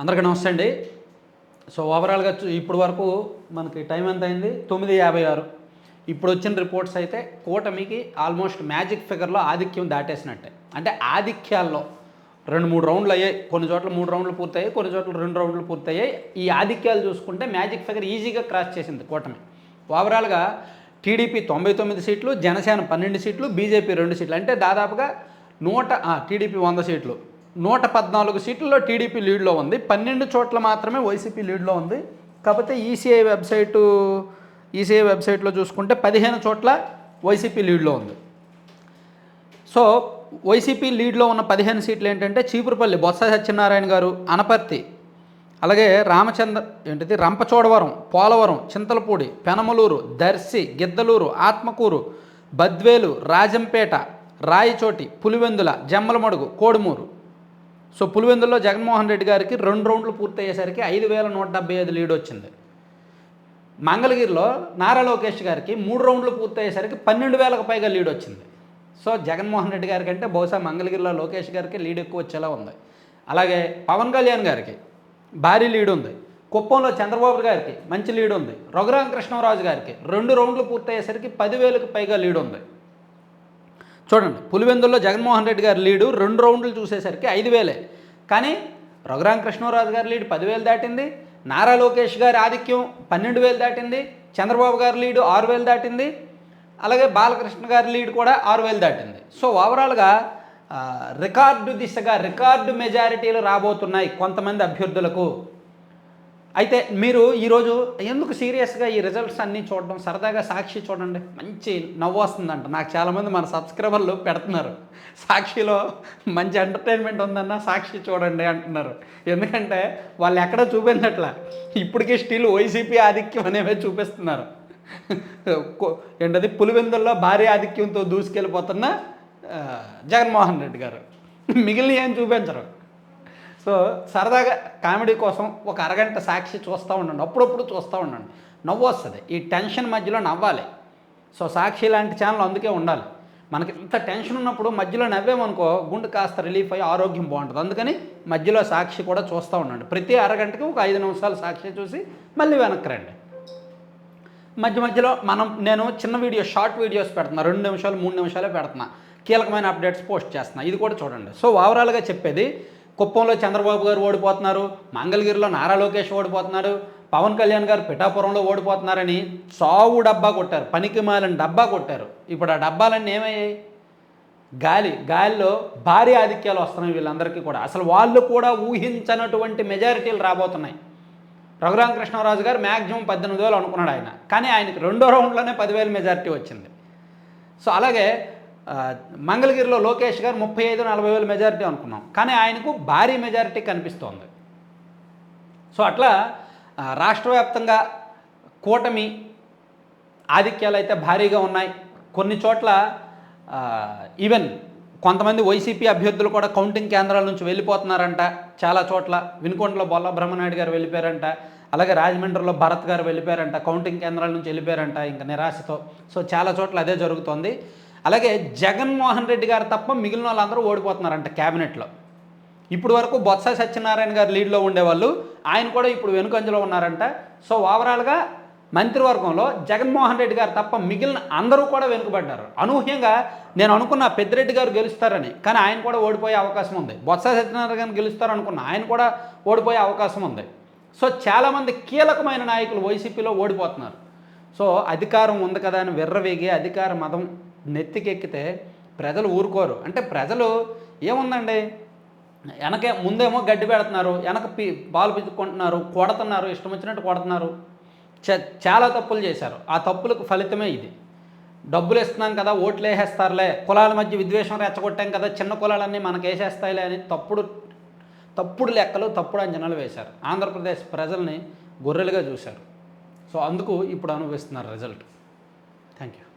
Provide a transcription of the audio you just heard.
అందరికీ నమస్తే అండి. సో ఓవరాల్గా చూ- ఇప్పుడు వరకు మనకి టైం ఎంత అయింది? తొమ్మిది యాభై ఆరు. ఇప్పుడు వచ్చిన రిపోర్ట్స్ అయితే కూటమికి ఆల్మోస్ట్ మ్యాజిక్ ఫిగర్లో ఆధిక్యం దాటేసినట్టే. అంటే ఆధిక్యాల్లో రెండు మూడు రౌండ్లు అయ్యాయి. కొన్ని చోట్ల మూడు రౌండ్లు పూర్తయ్యాయి కొన్ని చోట్ల రెండు రౌండ్లు పూర్తయ్యాయి. ఈ ఆధిక్యాలు చూసుకుంటే మ్యాజిక్ ఫిగర్ ఈజీగా క్రాస్ చేసింది కూటమి. ఓవరాల్గా టీడీపీ తొంభై తొమ్మిది సీట్లు జనసేన పన్నెండు సీట్లు బీజేపీ రెండు సీట్లు. అంటే దాదాపుగా నూట టీడీపీ వంద సీట్లు. నూట పద్నాలుగు సీట్లలో టీడీపీ లీడ్లో ఉంది. పన్నెండు చోట్ల మాత్రమే వైసీపీ లీడ్లో ఉంది. కాకపోతే ఈసీఐ వెబ్సైటు ఈసీఐ వెబ్సైట్లో చూసుకుంటే పదిహేను చోట్ల వైసీపీ లీడ్లో ఉంది. సో వైసీపీ లీడ్లో ఉన్న పదిహేను సీట్లు ఏంటంటే చీపురుపల్లి బొత్స సత్యనారాయణ గారు అనపర్తి అలాగే రామచంద్ర ఏంటిది? రంపచోడవరం పోలవరం చింతలపూడి పెనమలూరు దర్శి గిద్దలూరు ఆత్మకూరు బద్వేలు రాజంపేట రాయచోటి పులివెందుల జమ్మలమడుగు కోడుమూరు. సో పులివెందుల్లో జగన్మోహన్ రెడ్డి గారికి రెండు రౌండ్లు పూర్తయ్యేసరికి ఐదు వేల నూట డెబ్బై ఐదు లీడ్ వచ్చింది. మంగళగిరిలో నారా లోకేష్ గారికి మూడు రౌండ్లు పూర్తయ్యేసరికి పన్నెండు వేలకు పైగా లీడ్ వచ్చింది. సో జగన్మోహన్ రెడ్డి గారి కంటే బహుశా మంగళగిరిలో లోకేష్ గారికి లీడ్ ఎక్కువ వచ్చేలా ఉంది. అలాగే పవన్ కళ్యాణ్ గారికి భారీ లీడ్ ఉంది. కుప్పంలో చంద్రబాబు గారికి మంచి లీడ్ ఉంది. రఘురామకృష్ణరాజు గారికి రెండు రౌండ్లు పూర్తయ్యేసరికి పదివేలకు పైగా లీడ్ ఉంది. చూడండి పులివెందుల్లో జగన్మోహన్ రెడ్డి గారి లీడు రెండు రౌండ్లు చూసేసరికి ఐదు వేలే. కానీ రఘురామ కృష్ణరాజు గారి లీడ్ పదివేలు దాటింది నారా లోకేష్ గారి ఆధిక్యం పన్నెండు వేలు దాటింది చంద్రబాబు గారి లీడు ఆరు వేలు దాటింది అలాగే బాలకృష్ణ గారి లీడ్ కూడా ఆరు వేలు దాటింది. సో ఓవరాల్గా రికార్డు దిశగా రికార్డు మెజారిటీలు రాబోతున్నాయి కొంతమంది అభ్యర్థులకు. అయితే మీరు ఈరోజు ఎందుకు సీరియస్గా ఈ రిజల్ట్స్ అన్నీ చూడడం సరదాగా సాక్షి చూడండి? మంచి నవ్వు వస్తుందంట. నాకు చాలామంది మన సబ్స్క్రైబర్లు పెడుతున్నారు. సాక్షిలో మంచి ఎంటర్టైన్మెంట్ ఉందన్న సాక్షి చూడండి అంటున్నారు. ఎందుకంటే వాళ్ళు ఎక్కడ చూపించట్లా. ఇప్పటికీ స్టిల్ వైసీపీ ఆధిక్యం అనేవి చూపిస్తున్నారు. ఏంటది? పులివెందుల్లో భారీ ఆధిక్యంతో దూసుకెళ్ళిపోతున్న జగన్మోహన్ రెడ్డి గారు. మిగిలిన ఏం చూపించరు? సో సరదాగా కామెడీ కోసం ఒక అరగంట సాక్షి చూస్తూ ఉండండి. అప్పుడప్పుడు చూస్తూ ఉండండి. నవ్వు వస్తుంది. ఈ టెన్షన్ మధ్యలో నవ్వాలి. సో సాక్షి లాంటి ఛానల్ అందుకే ఉండాలి. మనకి ఇంత టెన్షన్ ఉన్నప్పుడు మధ్యలో నవ్వేమనుకో గుండె కాస్త రిలీఫ్ అయ్యి ఆరోగ్యం బాగుంటుంది. అందుకని మధ్యలో సాక్షి కూడా చూస్తూ ఉండండి. ప్రతి అరగంటకి ఒక ఐదు నిమిషాలు సాక్షి చూసి మళ్ళీ వెనక్కి రండి. మధ్య మధ్యలో మనం నేను చిన్న వీడియో షార్ట్ వీడియోస్ పెడుతున్నా. రెండు నిమిషాలు మూడు నిమిషాలే పెడుతున్నా. కీలకమైన అప్డేట్స్ పోస్ట్ చేస్తున్నా. ఇది కూడా చూడండి. సో ఓవరాల్గా చెప్పేది కుప్పంలో చంద్రబాబు గారు ఓడిపోతున్నారు మంగళగిరిలో నారా లోకేష్ ఓడిపోతున్నారు పవన్ కళ్యాణ్ గారు పిఠాపురంలో ఓడిపోతున్నారని సావు డబ్బా కొట్టారు పనికి మాలిన డబ్బా కొట్టారు. ఇప్పుడు ఆ డబ్బాలన్నీ ఏమయ్యాయి? గాలి గాలిలో భారీ ఆధిక్యాలు వస్తున్నాయి వీళ్ళందరికీ కూడా. అసలు వాళ్ళు కూడా ఊహించనటువంటి మెజారిటీలు రాబోతున్నాయి. రఘురామ కృష్ణరాజు గారు మ్యాక్సిమం పద్దెనిమిది వేలు అనుకున్నాడు ఆయన. కానీ ఆయనకి రెండో రౌండ్లోనే పదివేల మెజారిటీ వచ్చింది. సో అలాగే మంగళగిరిలో లోకేష్ గారు ముప్పై ఐదు నలభై వేల మెజారిటీ అనుకున్నాం. కానీ ఆయనకు భారీ మెజారిటీ కనిపిస్తోంది. సో అట్లా రాష్ట్ర వ్యాప్తంగా కూటమి ఆధిక్యాలు అయితే భారీగా ఉన్నాయి. కొన్ని చోట్ల ఈవెన్ కొంతమంది వైసీపీ అభ్యర్థులు కూడా కౌంటింగ్ కేంద్రాల నుంచి వెళ్ళిపోతున్నారంట. చాలా చోట్ల వినుకొండలో బొల్ల బ్రహ్మనాయుడు గారు వెళ్ళిపోయారంట. అలాగే రాజమండ్రిలో భరత్ గారు వెళ్ళిపోయారంట. కౌంటింగ్ కేంద్రాల నుంచి వెళ్ళిపోయారంట. ఇంకా నిరాశతో. సో చాలా చోట్ల అదే జరుగుతోంది. అలాగే జగన్మోహన్ రెడ్డి గారు తప్ప మిగిలిన వాళ్ళందరూ ఓడిపోతున్నారంట క్యాబినెట్లో. ఇప్పుడు వరకు బొత్స సత్యనారాయణ గారు లీడ్లో ఉండేవాళ్ళు ఆయన కూడా ఇప్పుడు వెనుకంజలో ఉన్నారంట. సో ఓవరాల్గా మంత్రివర్గంలో జగన్మోహన్ రెడ్డి గారు తప్ప మిగిలిన అందరూ కూడా వెనుకబడ్డారు. అనూహ్యంగా నేను అనుకున్న పెద్దిరెడ్డి గారు గెలుస్తారని కానీ ఆయన కూడా ఓడిపోయే అవకాశం ఉంది. బొత్స సత్యనారాయణ గారిని గెలుస్తారు అనుకున్న ఆయన కూడా ఓడిపోయే అవకాశం ఉంది. సో చాలామంది కీలకమైన నాయకులు వైసీపీలో ఓడిపోతున్నారు. సో అధికారం ఉంది కదా అని విర్రవేగి అధికార మదం నెత్తికెక్కితే ప్రజలు ఊరుకోరు. అంటే ప్రజలు ఏముందండి? వెనకే ముందేమో గడ్డి పెడుతున్నారు వెనక పి బాల్ పిచ్చుకుంటున్నారు కొడుతున్నారు ఇష్టం వచ్చినట్టు కొడుతున్నారు. చ- చాలా తప్పులు చేశారు. ఆ తప్పులకు ఫలితమే ఇది. డబ్బులు ఇస్తున్నాం కదా ఓట్లు వేసేస్తారులే. కులాల మధ్య విద్వేషం రెచ్చగొట్టాం కదా చిన్న కులాలన్నీ మనకేసేస్తాయిలే అని తప్పుడు తప్పుడు లెక్కలు తప్పుడు అంచనాలు వేశారు. ఆంధ్రప్రదేశ్ ప్రజల్ని గొర్రెలుగా చూశారు. సో అందుకు ఇప్పుడు అనుభవిస్తున్నారు రిజల్ట్. Thank you